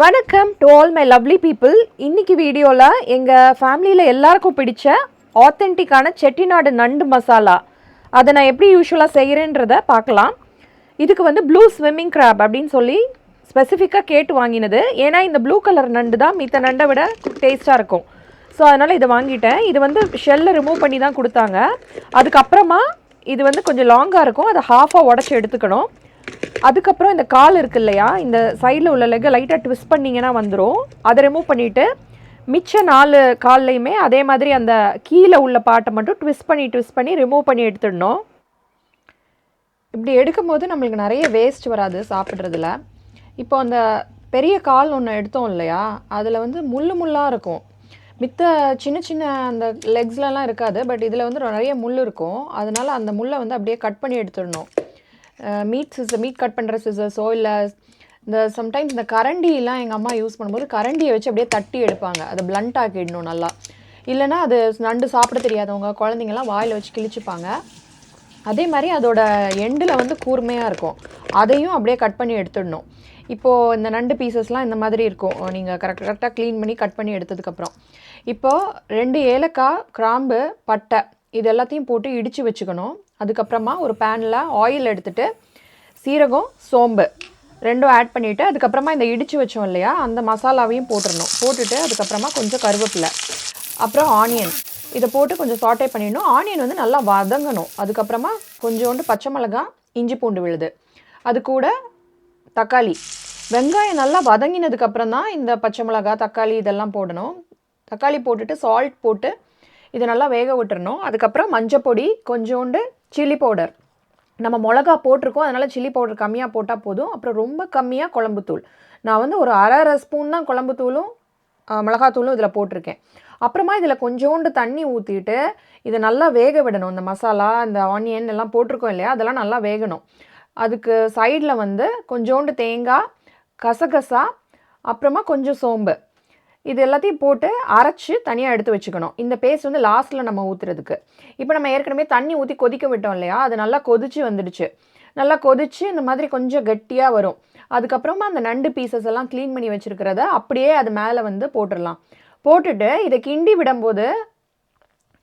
வணக்கம் to all my lovely people இன்னைக்கு வீடியோவில் எங்கள் ஃபேமிலியில் எல்லாருக்கும் பிடிச்ச ஆத்தென்டிக்கான செட்டிநாடு நண்டு மசாலா. அதை நான் எப்படி யூஸ்வலாக செய்கிறேன்றத பார்க்கலாம். இதுக்கு வந்து ப்ளூ ஸ்விம்மிங் கிராப் அப்படின்னு சொல்லி ஸ்பெசிஃபிக்காக கேட்டு வாங்கினது. ஏன்னா இந்த ப்ளூ கலர் நண்டு தான் மித்த நண்டை விட டேஸ்ட்டாக இருக்கும். ஸோ அதனால் இதை வாங்கிட்டேன். இது வந்து ஷெல்லை ரிமூவ் பண்ணி தான் கொடுத்தாங்க. அதுக்கப்புறமா இது வந்து கொஞ்சம் லாங்காக இருக்கும். அதை ஹாஃபாக உடச்சி எடுத்துக்கணும். அதுக்கப்புறம் இந்த கால் இருக்கு இல்லையா இந்த சைடில் உள்ள லெக்கை லைட்டாக ட்விஸ்ட் பண்ணிங்கன்னா வந்துடும் அதை ரிமூவ் பண்ணிவிட்டு மிச்ச நாலு கால்லையுமே அதே மாதிரி அந்த கீழே உள்ள பாட்டை மட்டும் ட்விஸ்ட் பண்ணி ட்விஸ்ட் பண்ணி ரிமூவ் பண்ணி எடுத்துடணும். இப்படி எடுக்கும்போது நம்மளுக்கு நிறைய வேஸ்ட் வராது சாப்பிட்றதுல. இப்போ அந்த பெரிய கால் ஒன்று எடுத்தோம் இல்லையா அதில் வந்து முள் முள்ளாக இருக்கும். மித்த சின்ன சின்ன அந்த லெக்ஸ்லலாம் இருக்காது பட் இதில் வந்து நிறைய முள் இருக்கும். அதனால அந்த முள்ளை வந்து அப்படியே கட் பண்ணி எடுத்துடணும். மீட் சிசர் மீட் கட் பண்ணுற சிசர்ஸோ இல்லை இந்த சம்டைம்ஸ் இந்த கரண்டிலாம் எங்கள் அம்மா யூஸ் பண்ணும்போது கரண்டியை வச்சு அப்படியே தட்டி எடுப்பாங்க. அதை பிளண்ட் ஆக்கிடணும் நல்லா. இல்லைன்னா அது நண்டு சாப்பிட தெரியாதவங்க குழந்தைங்கலாம் வாயில் வச்சு கிழிச்சுப்பாங்க. அதே மாதிரி அதோட எண்டில் வந்து கூர்மையாக இருக்கும். அதையும் அப்படியே கட் பண்ணி எடுத்துடணும். இப்போது இந்த நண்டு பீசஸ்லாம் இந்த மாதிரி இருக்கும். நீங்கள் கரெக்ட் கரெக்டாக க்ளீன் பண்ணி கட் பண்ணி எடுத்ததுக்கப்புறம். இப்போது ரெண்டு ஏலக்காய் கிராம்பு பட்டை இது எல்லாத்தையும் போட்டு இடித்து வச்சுக்கணும். அதுக்கப்புறமா ஒரு பேனில் ஆயில் எடுத்துகிட்டு சீரகம் சோம்பு ரெண்டும் ஆட் பண்ணிவிட்டு அதுக்கப்புறமா இந்த இடித்து வச்சோம் இல்லையா அந்த மசாலாவையும் போட்டுடணும் போட்டுட்டு அதுக்கப்புறமா கொஞ்சம் கருவேப்பிலை அப்புறம் ஆனியன் இதை போட்டு கொஞ்சம் சாட்டே பண்ணிடணும். ஆனியன் வந்து நல்லா வதங்கணும். அதுக்கப்புறமா கொஞ்சோண்டு பச்சை மிளகாய் இஞ்சி பூண்டு விழுது. அது கூட தக்காளி. வெங்காயம் நல்லா வதங்கினதுக்கப்புறம் தான் இந்த பச்சை மிளகாய் தக்காளி இதெல்லாம் போடணும். தக்காளி போட்டுட்டு சால்ட் போட்டு இதை நல்லா வேக விட்டுறணும். அதுக்கப்புறம் மஞ்சள் பொடி கொஞ்சோண்டு சில்லி பவுடர். நம்ம மிளகா போட்டிருக்கோம். அதனால் சில்லி பவுடர் கம்மியாக போட்டால் போதும். அப்புறம் ரொம்ப கம்மியாக குழம்புத்தூள் நான் வந்து ஒரு அரை அரை ஸ்பூன் தான் குழம்புத்தூளும் தூளும் மிளகாத்தூளும் இதில் போட்டிருக்கேன். அப்புறமா இதில் கொஞ்சோண்டு தண்ணி ஊற்றிட்டு இதை நல்லா வேக விடணும். இந்த மசாலா இந்த ஆனியன் எல்லாம் போட்டிருக்கோம் இல்லையா? அதெல்லாம் நல்லா வேகணும். அதுக்கு சைடில் வந்து கொஞ்சோண்டு தேங்காய் கசகசா அப்புறமா கொஞ்சம் சோம்பு. இது எல்லாத்தையும் போட்டு அரைச்சி தனியாக எடுத்து வச்சுக்கணும். இந்த பேஸ்ட் வந்து லாஸ்ட்டில் நம்ம ஊற்றுறதுக்கு இப்போ நம்ம ஏற்கனவே தண்ணி ஊற்றி கொதிக்க விட்டோம் இல்லையா? அது நல்லா கொதிச்சு வந்துடுச்சு. நல்லா கொதிச்சு இந்த மாதிரி கொஞ்சம் கெட்டியாக வரும். அதுக்கப்புறமா அந்த நண்டு பீசஸ் எல்லாம் க்ளீன் பண்ணி வச்சுருக்கிறத அப்படியே அது மேலே வந்து போட்டுடலாம். போட்டுட்டு இதை கிண்டி விடும்போது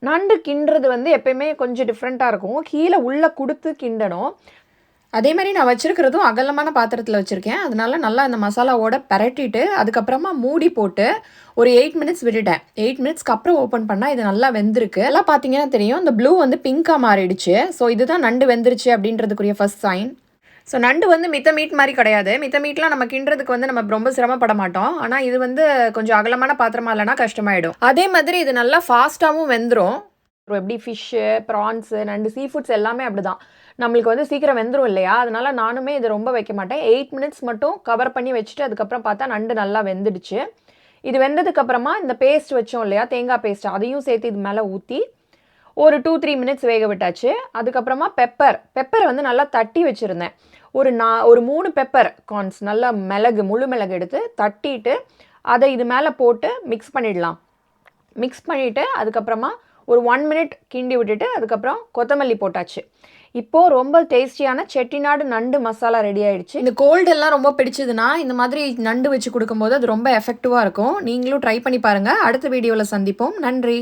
நண்டு கிண்டுறது வந்து எப்பயுமே கொஞ்சம் டிஃப்ரெண்ட்டாக இருக்கும். கீழே உள்ளே கொடுத்து கிண்டணும். அதே மாதிரி நான் வச்சுருக்கிறதும் அகலமான பாத்திரத்தில் வச்சுருக்கேன். அதனால நல்லா அந்த மசாலாவோட பரட்டிட்டு அதுக்கப்புறமா மூடி போட்டு ஒரு எயிட் மினிட்ஸ் விட்டுட்டேன். எயிட் மினிட்ஸ்க்கு அப்புறம் ஓப்பன் பண்ணால் இது நல்லா வெந்திருக்கு. எல்லாம் பார்த்தீங்கன்னா தெரியும். இந்த ப்ளூ வந்து பிங்காக மாறிடுச்சு. ஸோ இதுதான் நண்டு வெந்துருச்சு அப்படின்றதுக்குரிய ஃபர்ஸ்ட் சைன் ஸோ நண்டு வந்து மித்த மீட் மாதிரி கிடையாது. மித்த மீட்லாம் நம்ம கிண்டுறதுக்கு வந்து நம்ம ரொம்ப சிரமப்பட மாட்டோம். ஆனால் இது வந்து கொஞ்சம் அகலமான பாத்திரமா இல்லைனா கஷ்டமாயிடும். அதே மாதிரி இது நல்லா ஃபாஸ்ட்டாகவும் வெந்துடும் அப்புறம் எப்படி ஃபிஷ்ஷு ப்ரான்ஸு நண்டு சீ ஃபுட்ஸ் எல்லாமே அப்படிதான். நம்மளுக்கு வந்து சீக்கிரம் வெந்துடும் இல்லையா? அதனால நானுமே இது ரொம்ப வைக்க மாட்டேன். எயிட் மினிட்ஸ் மட்டும் கவர் பண்ணி வச்சுட்டு அதுக்கப்புறம் பார்த்தா நண்டு நல்லா வெந்துடுச்சு. இது வெந்ததுக்கப்புறமா இந்த பேஸ்ட் வச்சோம் இல்லையா? தேங்காய் பேஸ்ட் அதையும் சேர்த்து இது மேலே ஊற்றி ஒரு டூ த்ரீ மினிட்ஸ் வேக விட்டாச்சு. அதுக்கப்புறமா பெப்பர் பெப்பர் வந்து நல்லா தட்டி வச்சுருந்தேன். ஒரு நா ஒரு மூணு பெப்பர் கார்ன்ஸ் நல்லா மிளகு முழு மிளகு எடுத்து தட்டிட்டு அதை இது மேலே போட்டு மிக்ஸ் பண்ணிடலாம். மிக்ஸ் பண்ணிவிட்டு அதுக்கப்புறமா ஒரு ஒன் மினிட் கிண்டி விட்டுட்டு அதுக்கப்புறம் கொத்தமல்லி போட்டாச்சு. இப்போது ரொம்ப டேஸ்டியான செட்டிநாடு நண்டு மசாலா ரெடி ஆயிடுச்சு. இந்த கோல்டு எல்லாம் ரொம்ப பிடிச்சதுன்னா இந்த மாதிரி நண்டு வச்சு கொடுக்கும்போது அது ரொம்ப எஃபெக்டிவாக இருக்கும். நீங்களும் ட்ரை பண்ணி பாருங்கள் அடுத்த வீடியோவில் சந்திப்போம். நன்றி.